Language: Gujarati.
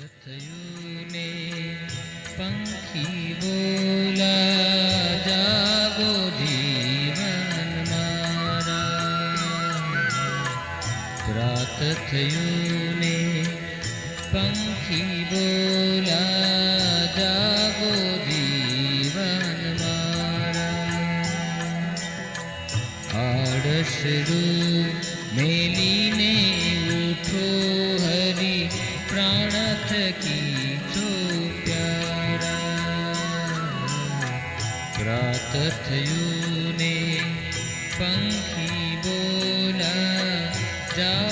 થયું ને પંખી બોલા જાગો જીવન મારા. રાત થયું ને પંખી બોલા જાગો જીવન મારા. આડસડું મેલીને પ્રાણ થકી છો પ્યારા રાત થયું ને પંખી બોલા જા